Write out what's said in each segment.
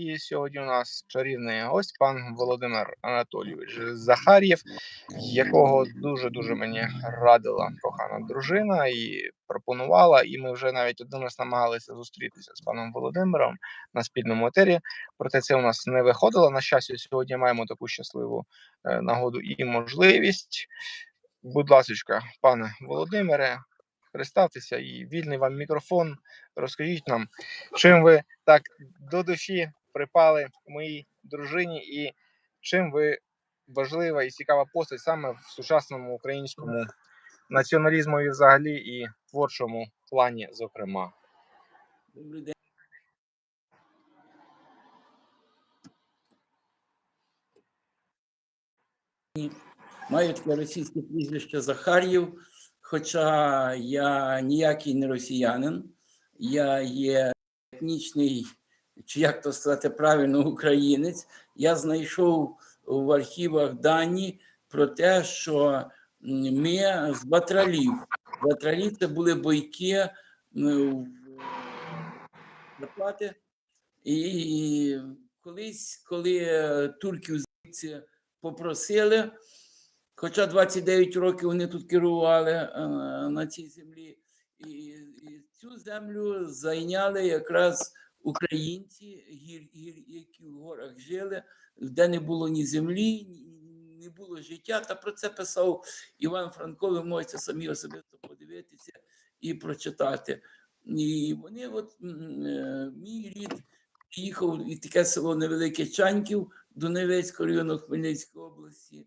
І сьогодні у нас чарівний гость, пан Володимир Анатолійович Захар'єв, якого дуже дуже мені радила кохана дружина і пропонувала. І ми вже навіть один раз намагалися зустрітися з паном Володимиром на спільному етері. Проте це у нас не виходило. На щастя, сьогодні маємо таку щасливу е, нагоду і можливість. Будь ласка, пане Володимире, представтеся і вільний вам мікрофон. Розкажіть нам, чим ви так до душі припали моїй дружині, і чим ви важлива і цікава постать саме в сучасному українському націоналізмові взагалі і творчому плані, зокрема. Добрий день. Маю таке російське прізвище Захар'єв, хоча я ніякий не росіянин, я є етнічний, чи як то сказати правильно, українець. Я знайшов в архівах дані про те, що ми з батралів. Батралі це були бойки в Карпати. І колись, коли е, турків звідси попросили, хоча 29 років вони тут керували е, на цій землі, і цю землю зайняли якраз українці, гір, гір, які в горах жили, де не було ні землі, ні, не було життя. Та про це писав Іван Франко. Ви можете самі особисто подивитися і прочитати. І вони, от е, мій рід приїхав і таке село Невелике Чаньків Донецького району Хмельницької області.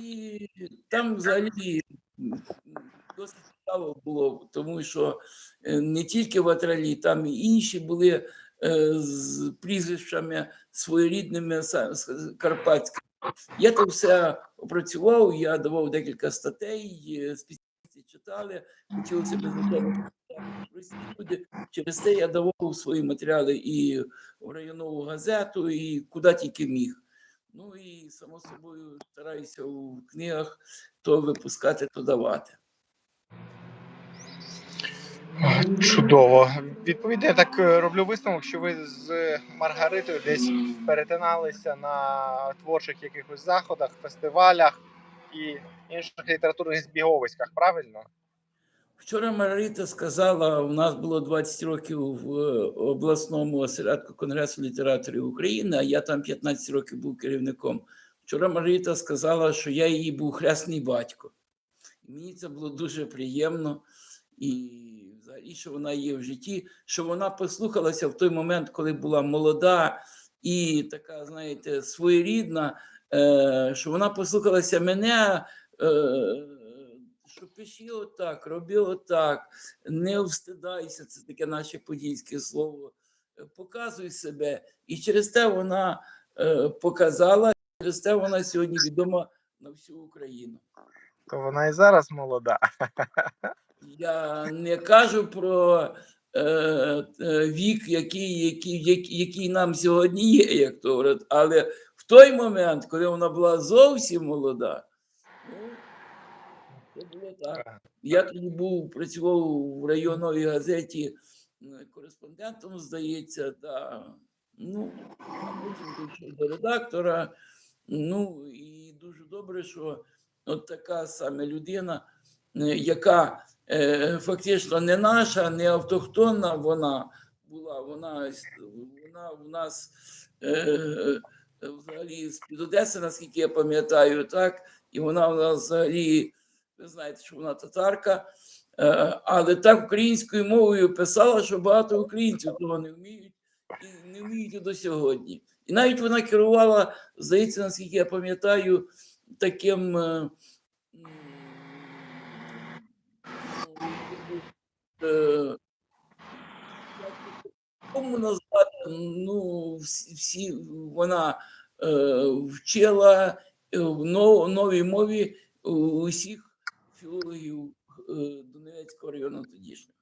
І там взагалі цікаво було, тому що е, не тільки ватралі, там і інші були е, з прізвищами своєрідними карпатськими. Я це все опрацював, я давав декілька статей, е, спеціалісти читали, хотілося б люди. Через це я давав свої матеріали і в районну газету, і куди тільки міг. Ну і само собою стараюся у книгах то випускати, то давати. Чудово. Відповідно, я так е, роблю висновок, що ви з Маргаритою десь перетиналися на творчих якихось заходах, фестивалях і інших літературних збіговиськах, правильно? Вчора Маргарита сказала, у нас було 20 років в е, обласному осередку Конгресу літераторів України, а я там 15 років був керівником. Вчора Маргарита сказала, що я її був хресний батько. Мені це було дуже приємно. І взагалі, що вона є в житті, що вона послухалася в той момент, коли була молода і така, знаєте, своєрідна, е, що вона послухалася мене. Е, що пиши отак, роби отак, не встидайся, це таке наше подільське слово. Показуй себе. І через те вона е, показала, через те вона сьогодні відома на всю Україну. То вона і зараз молода. Я не кажу про е, е, вік, який, який, який, нам сьогодні є, як то говорять, але в той момент, коли вона була зовсім молода, ну, це було так. Я тоді був, працював в районній газеті е, кореспондентом, здається, да. ну, потім до редактора. Ну і дуже добре, що от така саме людина, яка е, фактично не наша, не автохтонна вона була, вона, вона в нас е, взагалі з-під Одеси, наскільки я пам'ятаю, так, і вона в нас взагалі, ви знаєте, що вона татарка, е, але так українською мовою писала, що багато українців того не вміють і не вміють і до сьогодні. І навіть вона керувала, здається, наскільки я пам'ятаю, таким. е, м, ну, е, Кому назвати, ну, всі, вона е, вчила е, в нов- новій мові усіх філологів е, Донецького району тодішнього.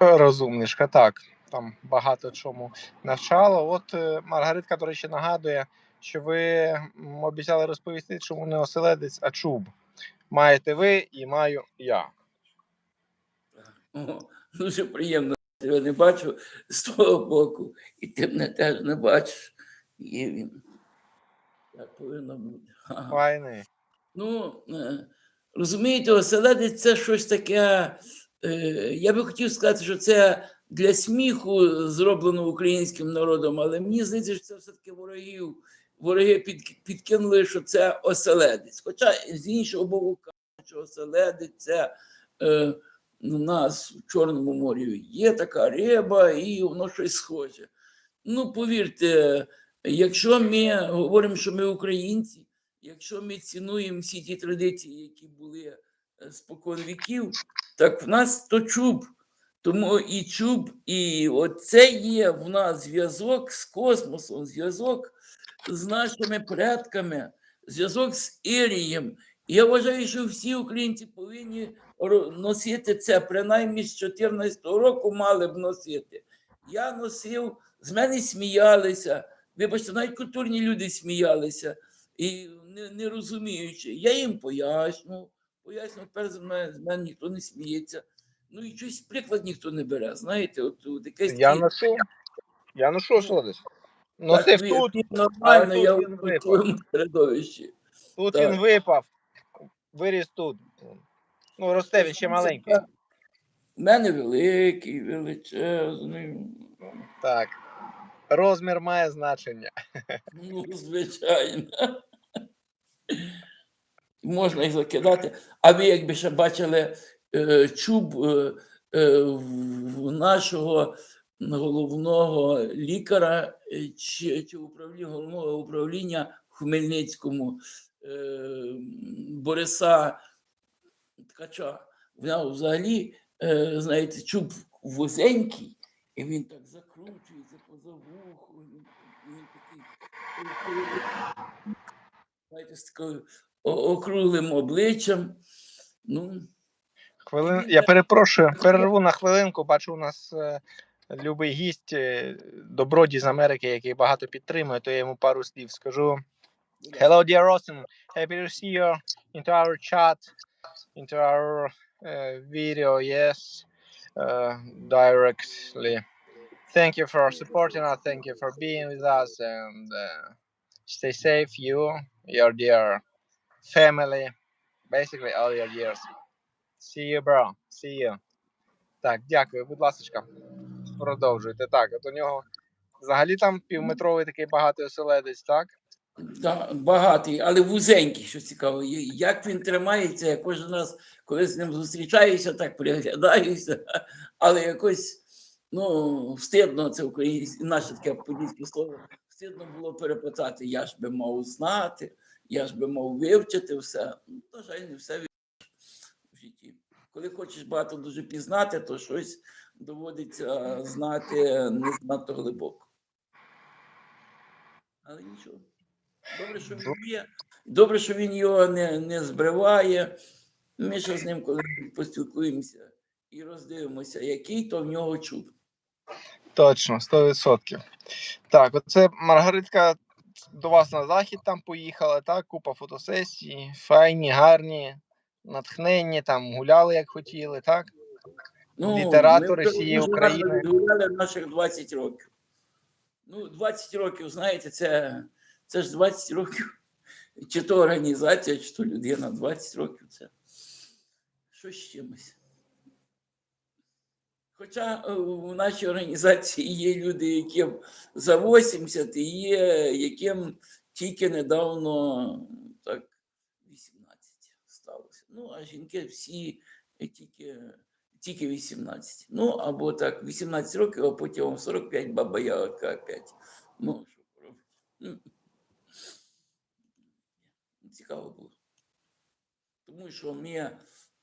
Розумничка, так. Там багато чому навчало. От е, Маргаритка, до речі, нагадує, що ви обіцяли розповісти, чому не оселедець, а чуб. Маєте ви і маю я. Дуже приємно. тебе не бачу з того боку, і ти мене теж не бачиш. Є він. Так повинно бути. Файний. Ну, е, розумієте, оселедець це щось таке. е, Я би хотів сказати, що це для сміху зроблено українським народом, але мені здається, що це все-таки ворогів. Вороги під, підкинули, що це оселедець. Хоча з іншого боку, кажуть, що оселедець це е, у нас в Чорному морі є така риба, і воно щось схоже. Ну, повірте, якщо ми говоримо, що ми українці, якщо ми цінуємо всі ті традиції, які були е, спокон віків, так в нас то чуб. Тому і чуб, і оце є в нас зв'язок з космосом, зв'язок з нашими предками, зв'язок з Ірієм. Я вважаю, що всі українці повинні носити це, принаймні з 14-го року мали б носити. Я носив, з мене сміялися. Вибачте, навіть культурні люди сміялися і не, не розуміючи. Я їм поясню, поясню, тепер з мене, з мене ніхто не сміється. Ну і щось приклад ніхто не бере. Знаєте, от, от якесь Я ношу. Я ношу оселедець. Носив ви- тут, нормально, тут я в випав. середовищі. тут так. він випав. Виріс тут. Ну, росте він ще маленький. У мене великий, величезний. Так. Розмір має значення. Ну, звичайно. Можна їх закидати. А ви якби ще бачили е, чуб е, е, в нашого головного лікаря чи, чи управління головного управління в Хмельницькому Бориса Ткача. В взагалі, е, знаєте, чуб вузенький, і він так закручується поза вухом. Він, він такий, е, знаєте, з такою округлим обличчям. Ну, Хвилин... Я перепрошую, перерву на хвилинку. Бачу, у нас е, любий гість е, Добродій з Америки, який багато підтримує, то я йому пару слів скажу. Hello, dear Austin. Happy to see you into our chat, into our uh, video. Yes, uh, directly. Thank you for supporting us. Thank you for being with us, and uh, stay safe. You, your dear family, basically all your years. See you, bro. See you. Так, дякую, будь ласка. Продовжуйте. Так, от у нього взагалі там півметровий такий багатий оселедець, так? Да, багатий, але вузенький, що цікаво. Як він тримається, я кожен раз, коли з ним зустрічаюся, так приглядаюся, але якось ну, встидно, це українське, наше таке подільське слово, встидно було перепитати. Я ж би мав знати, я ж би мав вивчити все. Ну, На жаль, не все в житті. Коли хочеш багато дуже пізнати, то щось доводиться знати не знато глибоко. Але нічого. Добре, що він є. Добре, що він його не, не збриває. Ми ще з ним, коли поспілкуємося і роздивимося, який то в нього чуб. Точно, 100%. Так, оце Маргаритка до вас на захід там поїхала, так, купа фотосесій, файні, гарні, натхненні, там гуляли як хотіли, так? Літератори ми всієї дуже України. гарно відгуляли наших 20 років. Ну, 20 років, знаєте, це, це ж 20 років. Чи то організація, чи то людина, 20 років це щось з чимось. Хоча е, в нашій організації є люди, яким за 80 і є, яким тільки недавно так 18 сталося. Ну, а жінки всі тільки, тільки 18. Ну, або так, 18 років, а потім 45 баба ягодка опять. Ну, що робити. Цікаво було. Тому що ми,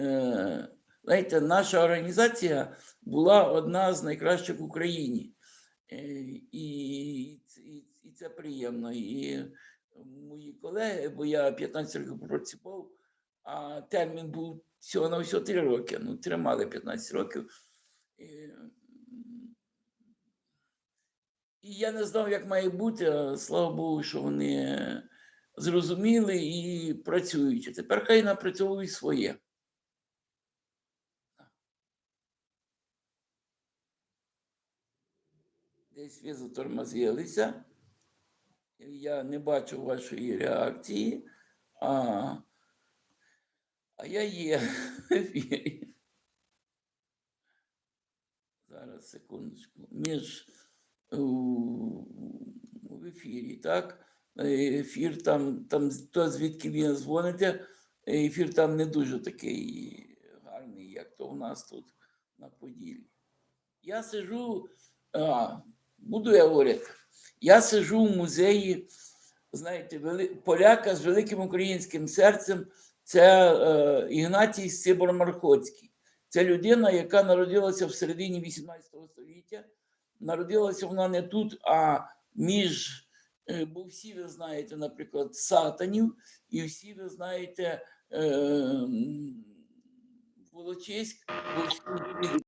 е, знаєте, наша організація була одна з найкращих в Україні. Е, і, і, і це приємно. І мої колеги, бо я 15 років працював, а термін був всього на всього 3 роки. Ну, тримали 15 років. І, і я не знав, як має бути, слава Богу, що вони зрозуміли і працюють. А тепер хай напрацьовують своє. Десь ви затормозилися. Я не бачу вашої реакції. А, а я є в ефірі. Зараз, секундочку. Між в ефірі, так? Е, Ефір там, там то, звідки ви дзвоните, ефір там не дуже такий гарний, як то у нас тут на Поділлі. Я сижу, а, буду я говорити, я сижу в музеї, знаєте, вели, поляка з великим українським серцем, це е, Ігнатій Сибор-Мархоцький. Це людина, яка народилася в середині 18 століття. Народилася вона не тут, а між, бо всі ви знаєте, наприклад, сатанів, і всі ви знаєте е, Волочиськ, бо всі